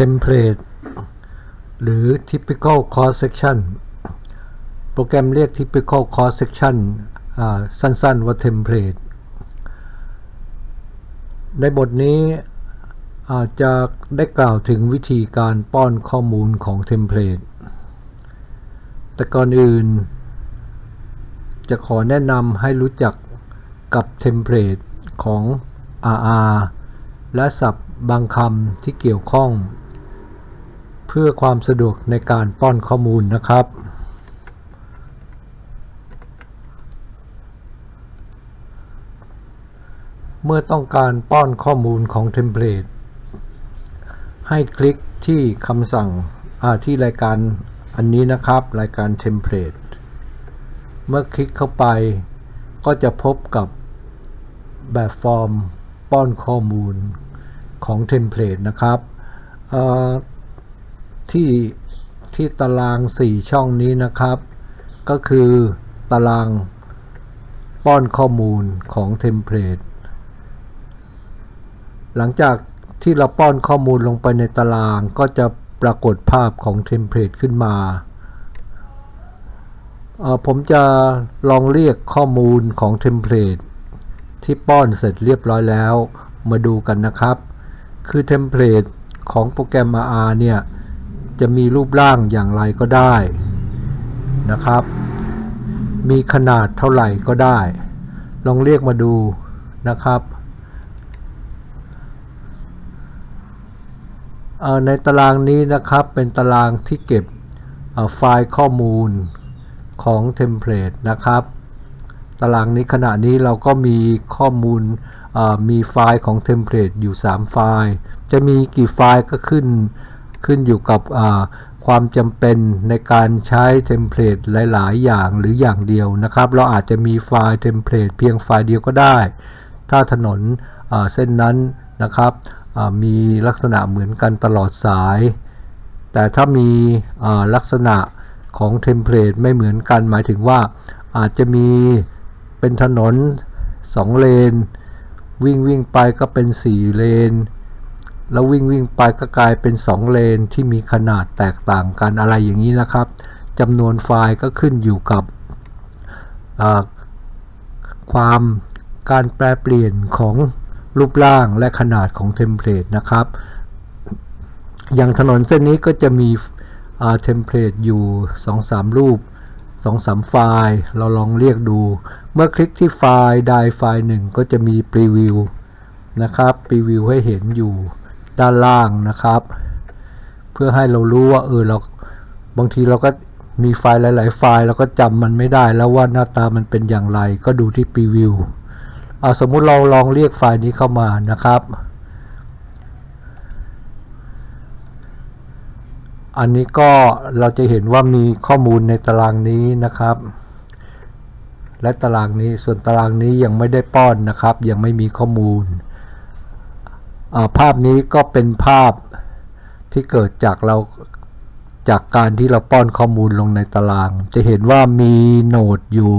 template หรือ typical cross section โปรแกรมเรียก typical cross section อ่าสั้นๆว่า template ในบทนี้อาจจะได้กล่าวถึงวิธีการป้อนข้อมูลของเทมเพลต แต่ก่อนอื่น จะขอแนะนำให้รู้จักกับเทมเพลตของ RR และศัพท์บางคำที่เกี่ยวข้อง เพื่อความสะดวกในการป้อนข้อมูลนะครับ เมื่อต้องการป้อนข้อมูลของเทมเพลตให้คลิกที่คำสั่งที่รายการอันนี้นะครับ รายการเทมเพลตเมื่อคลิกเข้าไปก็จะพบกับแบบฟอร์มป้อนข้อมูลของเทมเพลตนะครับ ที่ที่ตาราง 4 ช่องนี้นะครับ ก็คือตารางป้อนข้อมูลของเทมเพลตหลังจากที่เราป้อนข้อมูลลงไปในตารางก็จะปรากฏภาพของเทมเพลตขึ้นมาผมจะลองเรียกข้อมูลของเทมเพลตที่ป้อนเสร็จเรียบร้อยแล้ว มาดูกันนะครับ คือเทมเพลตของโปรแกรม R เนี่ย จะมีรูปร่างอย่างไรก็ได้นะครับ มีขนาดเท่าไหร่ก็ได้ ลองเรียกมาดูนะครับในตารางนี้นะครับเป็นตารางที่เก็บไฟล์ข้อมูลของเทมเพลตนะครับ ตารางนี้ขณะนี้เราก็มีข้อมูลมีไฟล์ของเทมเพลตอยู่ 3 ไฟล์ จะมีกี่ไฟล์ก็ขึ้น ขึ้นอยู่กับความจำเป็นในการใช้เทมเพลตหลาย ๆ อย่างหรืออย่างเดียวนะครับ เราอาจจะมีไฟล์เทมเพลตเพียงไฟล์เดียวก็ได้ ถ้าถนนเส้นนั้นนะครับมีลักษณะเหมือนกันตลอดสาย แต่ถ้ามีลักษณะของเทมเพลตไม่เหมือนกันหมายถึงว่าอาจจะมีเป็นถนน 2 เลน วิ่งวิ่งไปก็เป็น 4 เลน แล้ววิ่งวิ่งไปก็กลายเป็น 2 เลนที่มีขนาดแตกต่างกันอะไรอย่างนี้นะครับจำนวนไฟล์ก็ขึ้นอยู่กับความการแปลเปลี่ยนของรูปร่างและขนาดของเทมเพลตนะครับ อย่างถนนเส้นนี้ก็จะมีเทมเพลตอยู่ 2-3 รูป 2-3 ไฟล์ เราลองเรียกดู เมื่อคลิกที่ไฟล์ใดไฟล์หนึ่งก็จะมีพรีวิวนะครับพรีวิวให้เห็นอยู่ ด้านล่างนะครับ เพื่อให้เรารู้ว่าเออเราบางทีเราก็มีไฟล์หลาย ๆ ไฟล์เราก็จำมันไม่ได้แล้วว่าหน้าตามันเป็นอย่างไร ก็ดูที่พรีวิวเอาสมมุติเราลองเรียกไฟล์นี้เข้ามานะครับ อันนี้ก็เราจะเห็นว่ามีข้อมูลในตารางนี้นะครับ และตารางนี้ส่วนตารางนี้ยังไม่ได้ป้อนนะครับ ยังไม่มีข้อมูล ภาพนี้ก็เป็นภาพที่เกิดจากเราจากการที่เราป้อนข้อมูลลงในตาราง จะเห็นว่ามีโหนดอยู่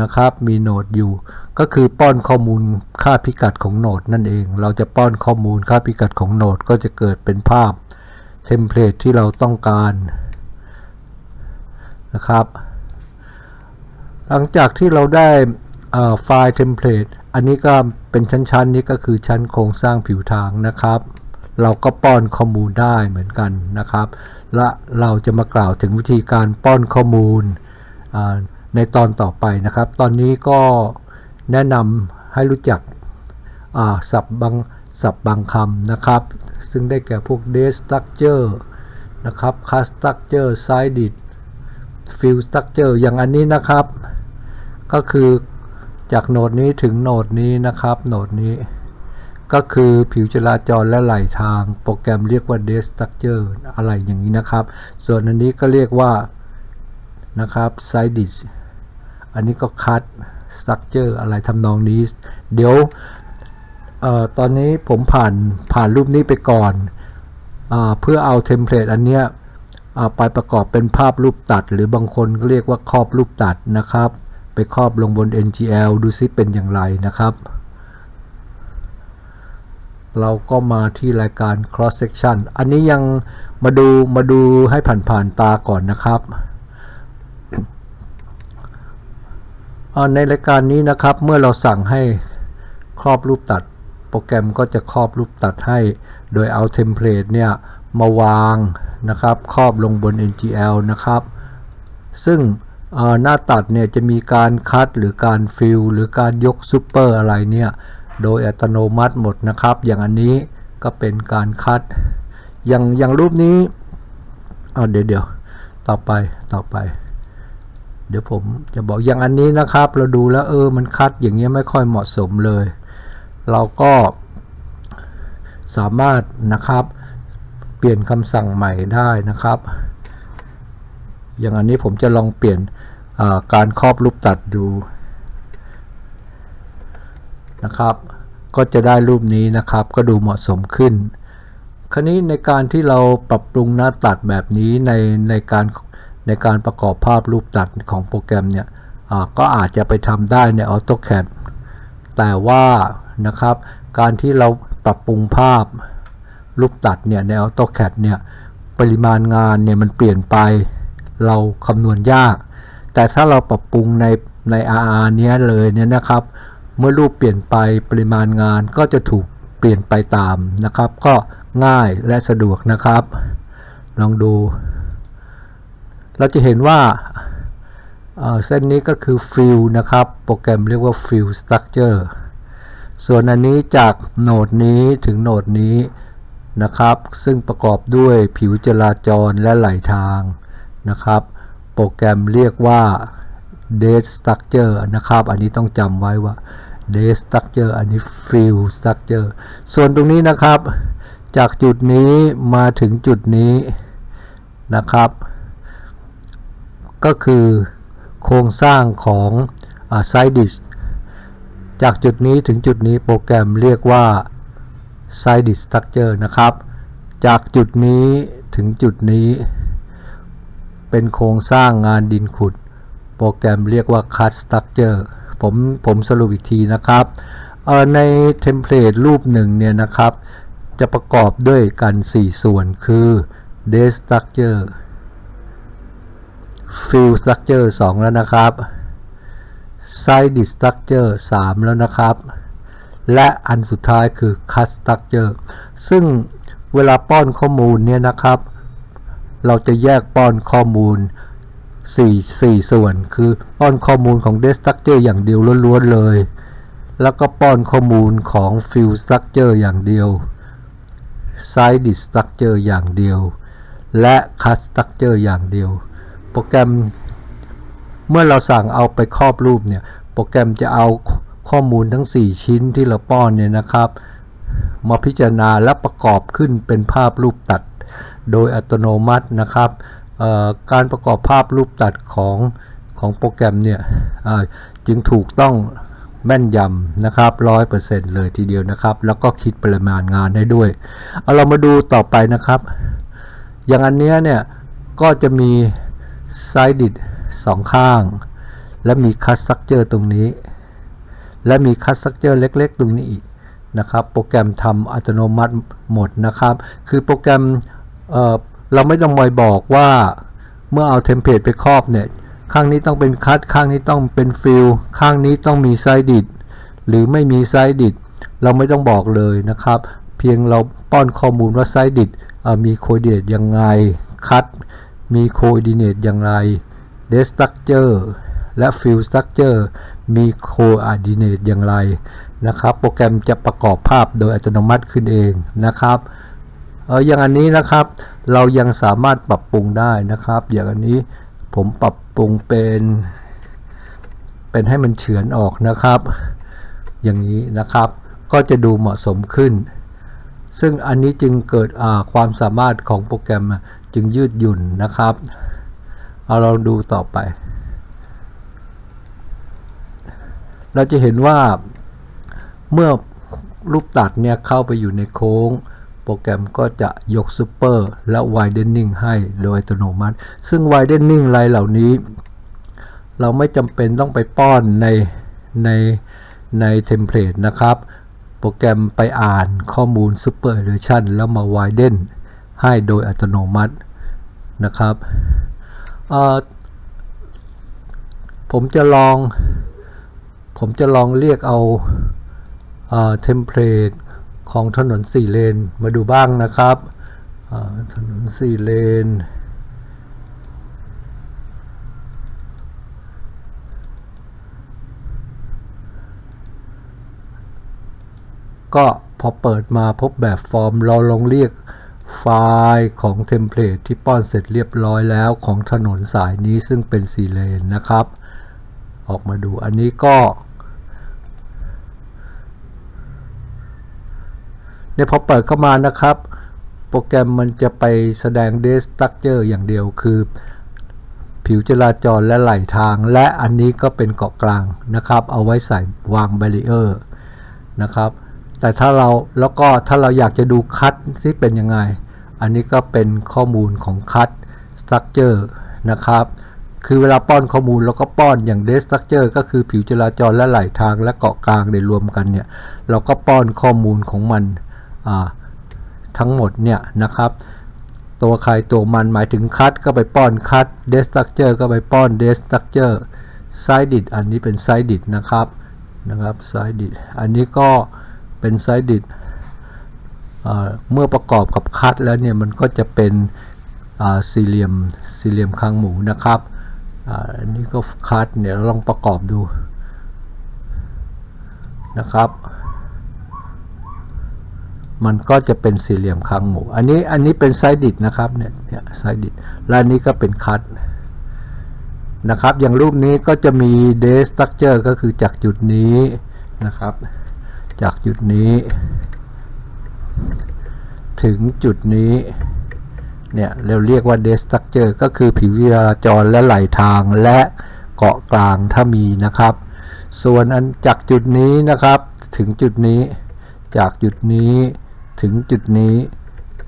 นะครับ มีโหนดอยู่ ก็คือป้อนข้อมูลค่าพิกัดของโหนดนั่นเอง เราจะป้อนข้อมูลค่าพิกัดของโหนดก็จะเกิดเป็นภาพเทมเพลตที่เราต้องการนะครับ หลังจากที่เราได้ไฟล์เทมเพลต อันนี้ก็เป็นชั้นๆนี้ก็คือชั้นโครงสร้างผิวทางนะครับ เราก็ป้อนข้อมูลได้เหมือนกันนะครับ และเราจะมากล่าวถึงวิธีการป้อนข้อมูลในตอนต่อไปนะครับ ตอนนี้ก็แนะนำให้รู้จักศัพท์บางศัพท์บางคำนะครับ ซึ่งได้แก่พวก date structure นะครับ class structure sided field structure อย่างอันนี้นะครับ ก็คือ จากโหนดนี้ถึงโหนดนี้นะครับโหนดนี้ ก็คือผิวจราจรและไหลทาง โปรแกรมเรียกว่า d e structure อะไรอย่างนี้นะครับ ส่วนอันนี้ก็เรียกว่านะครับ sided อันนี้ก็ cut structure อะไรทำนองนี้ เดี๋ยวออตอนนี้ผมผ่านผ่านรูปนี้ไปก่อนอเพื่อเอาเทมเพลตอันเนี้ยไปประกอบเป็นภาพรูปตัด หรือบางคนเรียกว่าครอบรูปตัดนะครับ ไปครอบลงบน NGL ดูซิเป็นอย่างไรนะครับ เราก็มาที่รายการ cross section อันนี้ยังมาดูมาดูให้ผ่านๆตาก่อนนะครับอ่อในรายการนี้นะครับเมื่อเราสั่งให้ครอบรูปตัด โปรแกรมก็จะครอบรูปตัดให้ โดยเอาเทมเพลตเนี่ยมาวางนะครับ ครอบลงบน NGL นะครับ ซึ่ง หน้าตัดเนี่ยจะมีการคัดหรือการฟิลหรือการยกซูเปอร์อะไรเนี่ยโดยอัตโนมัติหมดนะครับ อย่างอันนี้ก็เป็นการคัด อย่างอย่างรูปนี้เอาเดี๋ยวเดี๋ยวต่อไปต่อไป เดี๋ยวผมจะบอกอย่างอันนี้นะครับ เราดูแล้วเออมันคัดอย่างเงี้ยไม่ค่อยเหมาะสมเลย เราก็สามารถนะครับ เปลี่ยนคำสั่งใหม่ได้นะครับ อย่างอันนี้ผมจะลองเปลี่ยน การครอบรูปตัดดูนะครับ ก็จะได้รูปนี้นะครับ ก็ดูเหมาะสมขึ้น คราวนี้ในการที่เราปรับปรุงหน้าตัดแบบนี้ในในการในการประกอบภาพรูปตัดของโปรแกรมเนี่ยก็อาจจะไปทำได้ใน AutoCAD แต่ว่านะครับการที่เราปรับปรุงภาพรูปตัดเนี่ยใน AutoCAD เนี่ยปริมาณงานเนี่ยมันเปลี่ยนไป เราคำนวณยาก แต่ถ้าเราปรับปรุงในใน RR เนี้ยเลยเนี่ยนะครับ เมื่อรูปเปลี่ยนไปปริมาณงานก็จะถูกเปลี่ยนไปตามนะครับ ก็ง่ายและสะดวกนะครับ ลองดู เราจะเห็นว่าเส้นนี้ก็คือ fill นะครับ โปรแกรมเรียกว่า fill structure ส่วนอันนี้จากโหนดนี้ถึงโหนดนี้นะครับ ซึ่งประกอบด้วยผิวจราจรและไหลทางนะครับ โปรแกรมเรียกว่า date structure นะครับ อันนี้ต้องจำไว้ว่า date structure อันนี้ fill structure ส่วนตรงนี้นะครับ จากจุดนี้มาถึงจุดนี้นะครับ ก็คือโครงสร้างของไซดิสจากจุดนี้ถึงจุดนี้โปรแกรมเรียกว่า Side Disk Structure นะครับ จากจุดนี้ถึงจุดนี้ เป็นโครงสร้างงานดินขุด โปรแกรมเรียกว่า Cut Structure ผมผมสรุปอีกทีนะครับในเทมเพลตรูปหนึ่งเนี่ยนะครับ จะประกอบด้วยกัน 4 ส่วนคือ Date Structure Fill Structure 2 แล้วนะครับ Side Structure 3 แล้วนะครับ และอันสุดท้ายคือ Cut Structure ซึ่งเวลาป้อนข้อมูลเนี่ยนะครับ เราจะแยกป้อนข้อมูล 4 4 ส่วน คือป้อนข้อมูลของ d e s t r u c t u r e อย่างเดียวล้วนๆเลย แล้วก็ป้อนข้อมูลของ Fill Structure อย่างเดียว Side d i Structure อย่างเดียว และ Cut Structure อย่างเดียว โปรแกรมเมื่อเราสั่งเอาไปครอบรูปเนี่ย โปรแกรมจะเอาข้อมูลทั้ง 4 ชิ้นที่เราป้อนเนี่ยนะครับ มาพิจารณาและประกอบขึ้นเป็นภาพรูปตัด โดยอัตโนมัตินะครับการประกอบภาพรูปตัดของของโปรแกรมเนี่ยจึงถูกต้องแม่นยำนะครับร้อยเปอร์เซ็นต์เลยทีเดียวนะครับ แล้วก็คิดปริมาณงานได้ด้วย เอาเรามาดูต่อไปนะครับ อย่างอันเนี้ยเนี่ย ก็จะมีไซดิดสองข้าง และมีคัสซักเจอร์ตรงนี้ และมีคัสซักเจอร์เล็ก ๆ ตรงนี้อีกนะครับ โปรแกรมทำอัตโนมัติหมดนะครับ คือโปรแกรม เออเราไม่ต้องมอยบอกว่าเมื่อเอาเทมเพลตไปครอบเนี่ย ข้างนี้ต้องเป็นคัตข้างนี้ต้องเป็นฟิลข้างนี้ต้องมีไซดิดหรือไม่มีไซดิดเราไม่ต้องบอกเลยนะครับ เพียงเราป้อนข้อมูลว่าไซดิดมีโคดิเนตยังไงคัตมีโคดิเนตอย่างไรเดสตั c เจอร์และฟิลสตั c เจอร์มีโคอ r d ดิเนตอย่างไรนะครับ โปรแกรมจะประกอบภาพโดยอัตโนมัติขึ้นเองนะครับ เอออย่างอันนี้นะครับ เรายังสามารถปรับปรุงได้นะครับ อย่างอันนี้ผมปรับปรุงเป็น เป็นให้มันเฉือนออกนะครับ อย่างนี้นะครับ ก็จะดูเหมาะสมขึ้น ซึ่งอันนี้จึงเกิดความสามารถของโปรแกรมจึงยืดหยุ่นนะครับ เอาเราดูต่อไป เราจะเห็นว่าเมื่อรูปตัดเนี่ยเข้าไปอยู่ในโค้ง โปรแกรมก็จะยกซูเปอร์และ widening ให้โดยอัตโนมัติ ซึ่ง widening รายเหล่านี้ เราไม่จำเป็นต้องไปป้อนในในในเทมเพลตนะครับ โปรแกรมไปอ่านข้อมูล Super Edition แล้วมา widen ให้โดยอัตโนมัตินะครับ ผมจะลอง ผมจะลองเรียกเอาเทมเพลต ของถนนสี่เลนมาดูบ้างนะครับถนนสี่เลน ก็พอเปิดมาพบแบบฟอร์มเราลองเรียกไฟล์ของเทมเพลตที่ป้อนเสร็จเรียบร้อยแล้วของถนนสายนี้ซึ่งเป็นสี่เลนนะครับ ออกมาดูอันนี้ก็ เนี่ยพอเปิดเข้ามานะครับ โปรแกรมมันจะไปแสดง d a y structure อย่างเดียวคือ ผิวจราจรและไหลทาง และอันนี้ก็เป็นเกาะกลางนะครับ เอาไว้ใส่วางแบรีเออร์นะครับ แต่ถ้าเราแล้วก็ถ้าเราอยากจะดูคัดซิเป็นยังไง อันนี้ก็เป็นข้อมูลของคัด structure นะครับคือเวลาป้อนข้อมูลแล้วก็ป้อนอย่าง d a y structure ก็คือผิวจราจรและไหลทางและเกาะกลางในรวมกันเนี่ย เราก็ป้อนข้อมูลของมัน ทั้งหมดเนี่ยนะครับ ตัวใครตัวมันหมายถึงคัดก็ไปป้อนคัด d e s t r u c t u r e ก็ไปป้อน d e s t r u c t u r e side dit อันนี้เป็น side dit นะครับนะครับ side dit อันนี้ก็เป็น side dit เมื่อประกอบกับคัดแล้วเนี่ยมันก็จะเป็นสี่เหลี่ยมสี่เหลี่ยมคางหมูนะครับอันนี้ก็คัดเนี่ยลองประกอบดูนะครับ มันก็จะเป็นสี่เหลี่ยมคางหมู อันนี้อันนี้เป็นไซดิดนะครับเนี่ยเนี่ยไซดิดและนี้ก็เป็นคัดนะครับ อย่างรูปนี้ก็จะมีเดสตั๊กเจอร์ก็คือจากจุดนี้นะครับ จากจุดนี้ ถึงจุดนี้เนี่ยเราเรียกว่า d e structure ก็คือผิวจราจรและไหลทางและเกาะกลางถ้ามีนะครับ ส่วนอันจากจุดนี้นะครับ ถึงจุดนี้จากจุดนี้ ถึงจุดนี้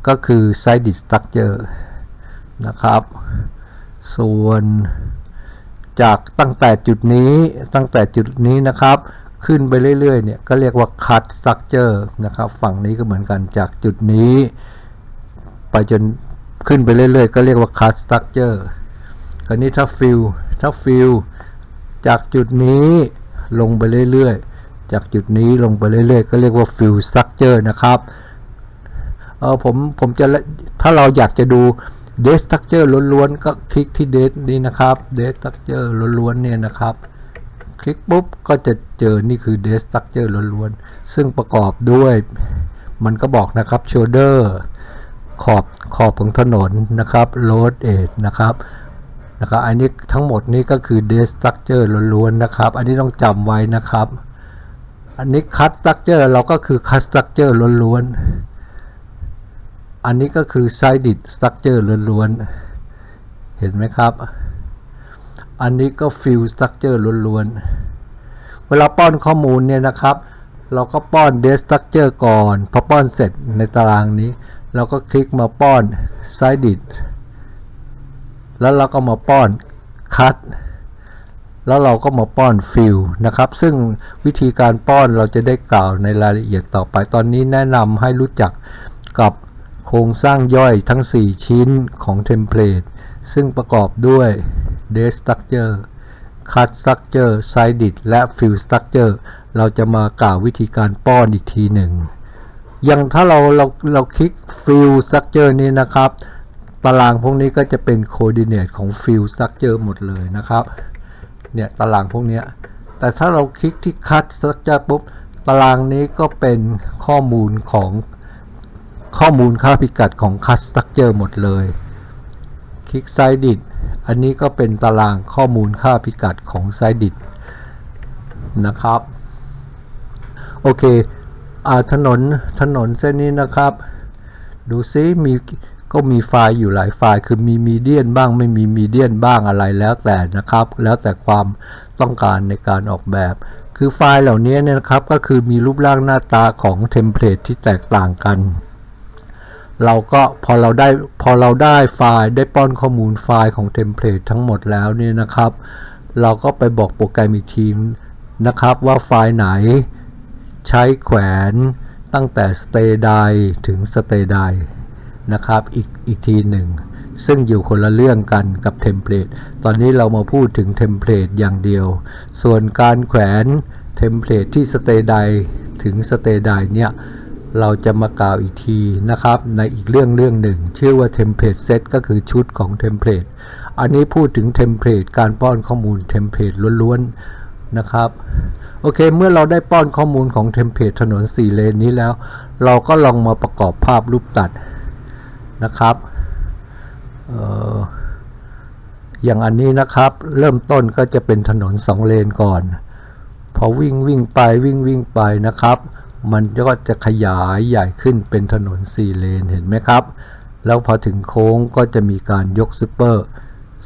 ก็คือ side structure นะครับ ส่วนจากตั้งแต่จุดนี้ตั้งแต่จุดนี้นะครับ ขึ้นไปเรื่อยๆเนี่ยก็เรียกว่า cut structure นะครับ ฝั่งนี้ก็เหมือนกันจากจุดนี้ ไปจนขึ้นไปเรื่อยๆ ก็เรียกว่า cut structure คราวนี้ถ้า fill ถ้า fill จากจุดนี้ลงไปเรื่อยๆ จากจุดนี้ลงไปเรื่อยๆ ก็เรียกว่า fill structure นะครับ เออผมผมจะถ้าเราอยากจะดู date structure ล้วนๆ ก็คลิกที่ date นี้นะครับ date structure ล้วนๆเนี่ยนะครับ คลิกปุ๊บก็จะเจอนี่คือ date structure ล้วนๆ ซึ่งประกอบด้วย มันก็บอกนะครับ shoulder ขอบขอบของถนนนะครับ road edge นะครับนะครับอันนี้ทั้งหมดนี้ก็คือ d e structure ล้วนๆนะครับ อันนี้ต้องจำไว้นะครับ อันนี้ cut structure เราก็คือ cut structure ล้วนๆ อันนี้ก็คือ sided structure ล้วนๆ เห็นไหมครับ อันนี้ก็ fill structure ล้วนๆ เวลาป้อนข้อมูลเนี่ยนะครับ เราก็ป้อน d e structure ก่อน พอป้อนเสร็จในตารางนี้ เราก็คลิกมาป้อน sided แล้วเราก็มาป้อน cut แล้วเราก็มาป้อน fill นะครับ ซึ่งวิธีการป้อนเราจะได้กล่าวในรายละเอียดต่อไปตอนนี้แนะนำให้รู้จักกับ โครงสร้างย่อยทั้ง 4 ชิ้นของเทมเพลตซึ่งประกอบด้วย date structure cut structure sided และ fill structure เราจะมากล่าววิธีการป้อนอีกทีหนึ่ง อย่างถ้าเราเราเราคลิก fill structure นี้นะครับ ตารางพวกนี้ก็จะเป็น coordinate ของ fill structure หมดเลยนะครับ เนี่ยตารางพวกนี้แต่ถ้าเราคลิกที่ cut structure ปุ๊บ ตารางนี้ก็เป็นข้อมูลของ ข้อมูลค่าพิกัดของ cut structure หมดเลย คลิก sided อันนี้ก็เป็นตารางข้อมูลค่าพิกัดของ sided นะครับ โอเคอถนนถนนเส้นนี้นะครับ ดูซิมีก็มีไฟล์อยู่หลายไฟล์ คือมีมีเดียนบ้างไม่มีมีเดียนบ้างอะไรแล้วแต่นะครับ แล้วแต่ความต้องการในการออกแบบ คือไฟล์เหล่านี้เนี่ยนะครับก็คือมีรูปร่างหน้าตาของเทมเพลตที่แตกต่างกัน เราก็พอเราได้พอเราได้ไฟล์ได้ป้อนข้อมูลไฟล์ของเทมเพลตทั้งหมดแล้วเนี่ยนะครับ เราก็ไปบอกโปรแกรมอีกทีนะครับว่าไฟล์ไหนใช้แขวนตั้งแต่สเตย์ไดถึงสเตย์ไดนะครับอีกอีกทีหนึ่ง ซึ่งอยู่คนละเรื่องกันกับเทมเพลตตอนนี้เรามาพูดถึงเทมเพลตอย่างเดียว ส่วนการแขวนเทมเพลตที่สเตย์ไดถึงสเตย์ไดเนี่ย เราจะมากล่าวอีกทีนะครับ ในอีกเรื่องเรื่องหนึ่ง ชื่อว่าเทมเพลตเซตก็คือชุดของเทมเพลตอันนี้พูดถึงเทมเพลตการป้อนข้อมูลเทมเพลตล้วนๆนะครับโอเค เมื่อเราได้ป้อนข้อมูลของเทมเพลตถนน 4 เลนนี้แล้ว เราก็ลองมาประกอบภาพรูปตัดนะครับอออย่างอันนี้นะครับ เริ่มต้นก็จะเป็นถนน 2 เลนก่อน พอวิ่งวิ่งไปวิ่งวิ่งไปนะครับ มันก็จะขยายใหญ่ขึ้นเป็นถนน4เลนเห็นไหมครับ แล้วพอถึงโค้งก็จะมีการยกซูเปอร์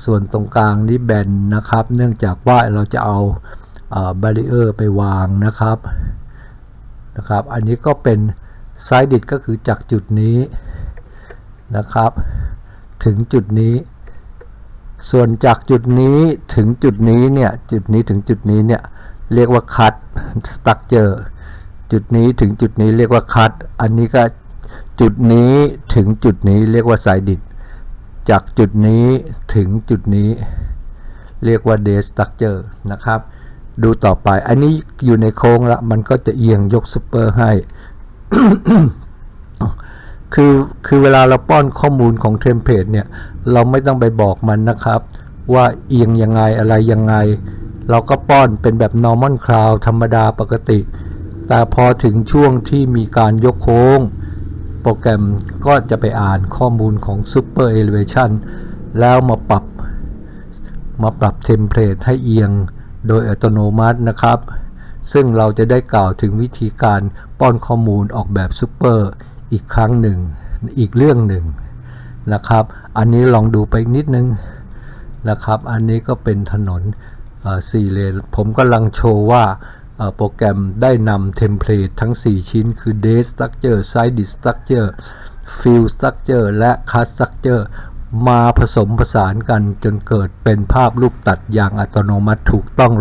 ส่วนตรงกลางนี่แบนนะครับ เนื่องจากว่าเราจะเอาบาริเออร์ไปวางนะครับนะครับ อันนี้ก็เป็นไซด์ดิดก็คือจากจุดนี้นะครับ ถึงจุดนี้ ส่วนจากจุดนี้ถึงจุดนี้เนี่ยจุดนี้ถึงจุดนี้เนี่ยเรียกว่าคัตสตั๊กเจอร์ จุดนี้ถึงจุดนี้เรียกว่าคัตอันนี้ก็จุดนี้ถึงจุดนี้เรียกว่าไซดิดจากจุดนี้ถึงจุดนี้ เรียกว่าเดสตั๊กเจอร์นะครับ ดูต่อไป อันนี้อยู่ในโค้งละ มันก็จะเอียงยกซูเปอร์ให้ คือคือเวลาเราป้อนข้อมูลของเทมเพลตเนี่ย เราไม่ต้องไปบอกมันนะครับ ว่าเอียงยังไงอะไรยังไง เราก็ป้อนเป็นแบบ normal cloud ธรรมดาปกติ แต่พอถึงช่วงที่มีการยกโค้ง โปรแกรมก็จะไปอ่านข้อมูลของ Super Elevation แล้วมาปรับมาปรับเทมเพลตให้เอียงโดยอัตโนมัตินะครับ ซึ่งเราจะได้กล่าวถึงวิธีการป้อนข้อมูลออกแบบซูเปอร์อีกครั้งหนึ่ง อีกเรื่องหนึ่งนะครับ อันนี้ลองดูไปนิดนึงนะครับ อันนี้ก็เป็นถนนสี่เลน ผมกำลังโชว์ว่า โปรแกรมได้นำเทมเพลตทั้ง 4 ชิ้น คือ Date Structure Side Structure Field Structure และ Cut Structure มาผสมผสานกันจนเกิดเป็นภาพรูปตัดอย่างอัตโนมัติถูกต้อง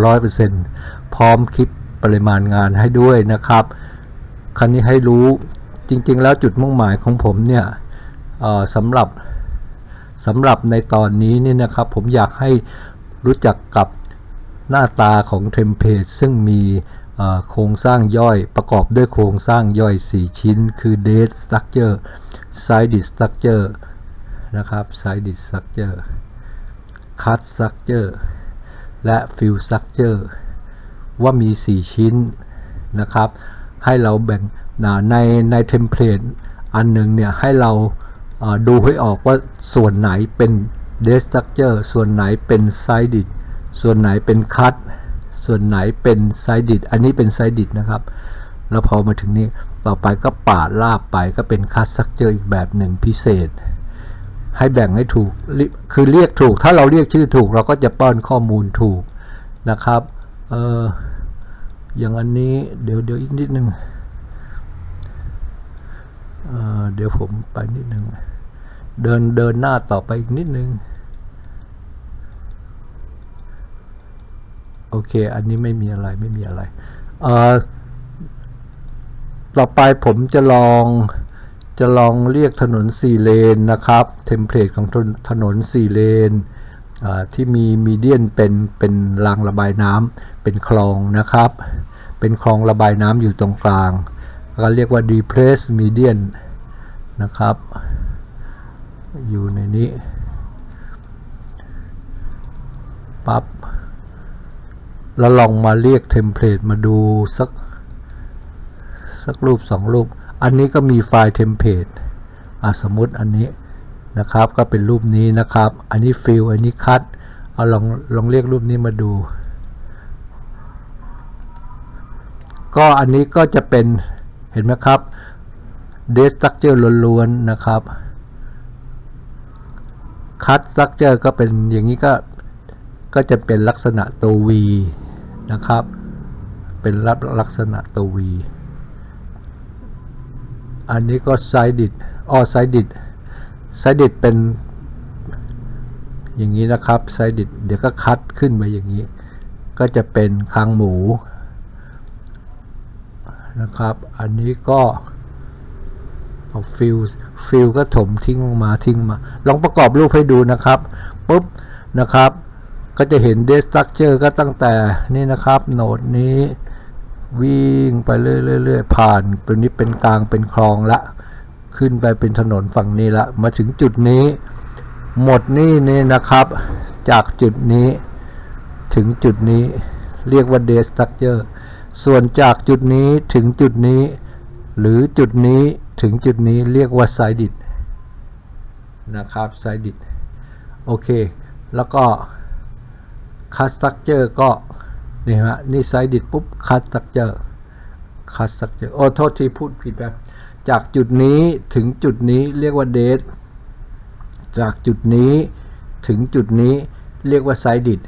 100%พร้อมคิดปริมาณงานให้ด้วยนะครับ ครั้นี้ให้รู้จริงๆ แล้วจุดมุ่งหมายของผมเนี่ยสำหรับสำหรับในตอนนี้นี่นะครับ ผมอยากให้รู้จักกับ หน้าตาของเทมเพลตซึ่งมีโครงสร้างย่อยประกอบด้วยโครงสร้างย่อย 4 ชิ้น คือ Date Structure Side Structure นะครับ Side Structure Cut Structure และ Fill Structure ว่ามี 4 ชิ้นนะครับ ให้เราแบ่งในในเทมเพลตอันหนึ่งเนี่ยให้เราดูให้ออกว่าส่วนไหนเป็น Date Structure ส่วนไหนเป็น Side ส่วนไหนเป็นคัตส่วนไหนเป็นไซดิดอันนี้เป็นไซดิดนะครับ แล้วพอมาถึงนี้ต่อไปก็ปาดลาบไปก็เป็นคัตซักเจออีกแบบหนึ่งพิเศษ ให้แบ่งให้ถูกคือเรียกถูก ถ้าเราเรียกชื่อถูกเราก็จะป้อนข้อมูลถูกนะครับเอออย่างอันนี้เดี๋ยวเดี๋ยวอีกนิดนึงเเดี๋ยวผมไปนิดนึงเดินเดินหน้าต่อไปอีกนิดนึง โอเค อันนี้ไม่มีอะไรไม่มีอะไรเอ่อต่อไปผมจะลองจะลองเรียกถนน4เลนนะครับ เทมเพลตของถนน4เลนที่มีมีเดียนเป็นเป็นรางระบายน้ำเป็นคลองนะครับ เป็นคลองระบายน้ำอยู่ตรงกลาง ก็เรียกว่า depress median นะครับ อยู่ในนี้ปั๊บ แล้วลองมาเรียกเทมเพลตมาดูสักสักรูปสองรูป อันนี้ก็มีไฟล์เทมเพลตสมมติอันนี้นะครับก็เป็นรูปนี้นะครับ อันนี้ฟิลอันนี้คัตเอาลองลองเรียกรูปนี้มาดู ก็อันนี้ก็จะเป็นเห็นไหมครับเดสตักเจอร์ล้วนๆนะครับคัตสตักเจอร์ก็เป็นอย่างนี้ก็ก็จะเป็นลักษณะตัว V นะครับ เป็นรับลักษณะตัว V อันนี้ก็ไซดิดอ๋อไซดิดไซดิดเป็นอย่างนี้นะครับไซดิดเดี๋ยวก็คัดขึ้นมาอย่างนี้ ก็จะเป็นคางหมูนะครับ อันนี้ก็เอาฟิลฟิลก็ถมทิ้งลงมาทิ้งมา ลองประกอบรูปให้ดูนะครับปุ๊บนะครับ ก็จะเห็น d e structure ก็ตั้งแต่นี่นะครับโนดนี้วิ่งไปเรื่อยๆผ่านตัวนี้เป็นกลางเป็นคลองละ ขึ้นไปเป็นถนนฝั่งนี้ละ มาถึงจุดนี้ หมดนี่นี่นะครับ จากจุดนี้ถึงจุดนี้เรียกว่า d e structure ส่วนจากจุดนี้ถึงจุดนี้ หรือจุดนี้ถึงจุดนี้เรียกว่า sided นะครับ sided โอเค แล้วก็ cut structure ก็นี่ฮะนี่ sided ปุ๊บ cut structure cut structure โอ้โทษทีพูดผิดไปจากจุดนี้ถึงจุดนี้เรียกว่า date จากจุดนี้ถึงจุดนี้เรียกว่า sided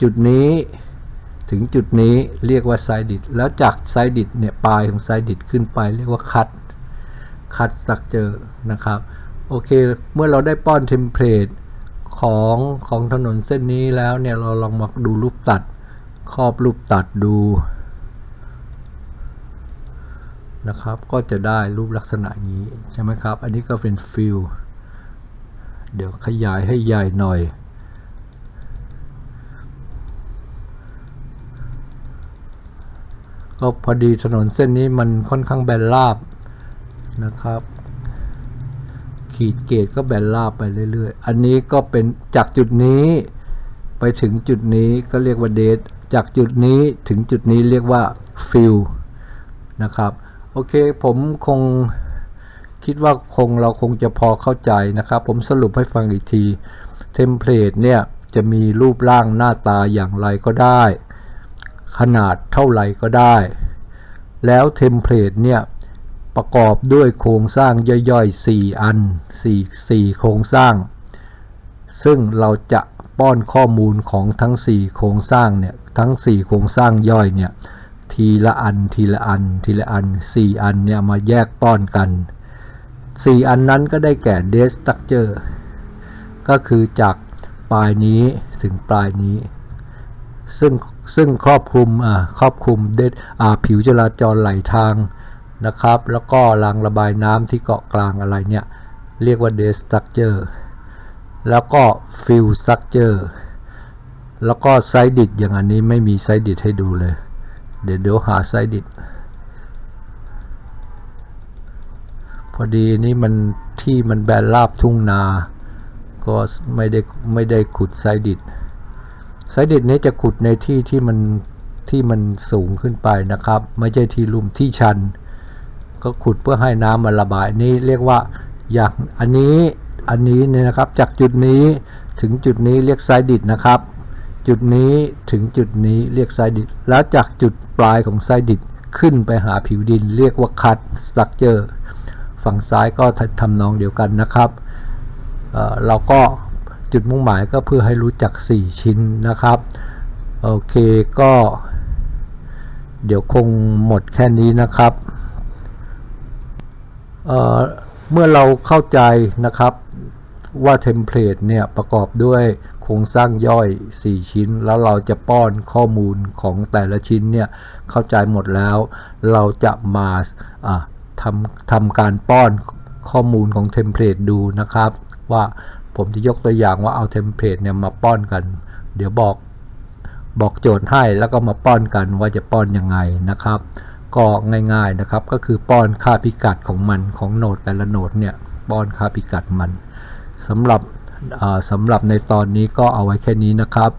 จุดนี้ถึงจุดนี้เรียกว่าไซดิดแล้วจากไซดิดเนี่ยปลายของไซดิดขึ้นไปเรียกว่าคัดคัดสตักเจอนะครับ โอเค เมื่อเราได้ป้อนเทมเพลต ของของถนนเส้นนี้แล้วเนี่ยเราลองมาดูรูปตัดครอบรูปตัดดูนะครับ ก็จะได้รูปลักษณะงนี้ใช่ไหมครับ อันนี้ก็เป็นฟิลเดี๋ยวขยายให้ใหญ่หน่อย ก็พอดีถนนเส้นนี้มันค่อนข้างแบนราบนะครับ ขีดเกตก็แบนราบไปเรื่อยๆ อันนี้ก็เป็นจากจุดนี้ไปถึงจุดนี้ก็เรียกว่าเดทจากจุดนี้ถึงจุดนี้เรียกว่าฟิลนะครับ โอเคผมคงคิดว่าคงเราคงจะพอเข้าใจนะครับ ผมสรุปให้ฟังอีกที เทมเพลตเนี่ยจะมีรูปร่างหน้าตาอย่างไรก็ได้ ขนาดเท่าไหร่ก็ได้ แล้วเทมเพลตเนี่ย ประกอบด้วยโครงสร้างย่อยๆ 4 อัน 4 4 โครงสร้าง ซึ่งเราจะป้อนข้อมูลของทั้ง 4 โครงสร้างเนี่ย ทั้ง 4 โครงสร้างย่อยเนี่ย ทีละอัน ทีละอัน ทีละอัน 4 อันเนี่ยมาแยกป้อนกัน 4 อันนั้นก็ได้แก่ date structure ก็คือจากปลายนี้ถึงปลายนี้ ซึ่งซึ่งครอบคลุมอ่าครอบคลุมเดอ่าผิวจราจรไหลทาง นะครับ แล้วก็รางระบายน้ำที่เกาะกลางอะไรเนี่ย เรียกว่า d a t structure แล้วก็ fill structure แล้วก็ sided อย่างอันนี้ไม่มี sided ให้ดูเลย เดี๋ยวเดี๋ยวหา sided พอดีนี่มันที่มันแบนราบทุ่งนา ก็ไม่ได้ไม่ได้ขุด sided ไซดิดนี้จะขุดในที่ที่มันที่มันสูงขึ้นไปนะครับ ไม่ใช่ที่ลุ่มที่ชัน ก็ขุดเพื่อให้น้ำมันระบายนี่เรียกว่าอย่างอันนี้อันนี้เนี่ยนะครับ จากจุดนี้ถึงจุดนี้เรียกไซดิดนะครับ จุดนี้ถึงจุดนี้เรียกไซดิดแล้วจากจุดปลายของไซดิดขึ้นไปหาผิวดิน เรียกว่าคัตสตั๊กเจอร์ฝั่งซ้ายก็ทำนองเดียวกันนะครับเเราก็จุดมุ่งหมายก็เพื่อให้รู้จัก 4 ชิ้นนะครับ โอเคก็ เดี๋ยวคงหมดแค่นี้นะครับ เมื่อเราเข้าใจนะครับว่าเทมเพลตเนี่ยประกอบด้วยโครงสร้างย่อย 4 ชิ้น แล้วเราจะป้อนข้อมูลของแต่ละชิ้นเนี่ยเข้าใจหมดแล้ว เราจะมาทำทำการป้อนข้อมูลของเทมเพลตดูนะครับ ว่าผมจะยกตัวอย่างว่าเอาเทมเพลตเนี่ยมาป้อนกัน เดี๋ยวบอกบอกโจทย์ให้แล้วก็มาป้อนกันว่าจะป้อนยังไงนะครับ ก็ง่ายๆนะครับ ก็คือป้อนค่าพิกัดของมันของโหนดแต่ละโหนดเนี่ยป้อนค่าพิกัดมันสำหรับสำหรับในตอนนี้ก็เอาไว้แค่นี้นะครับ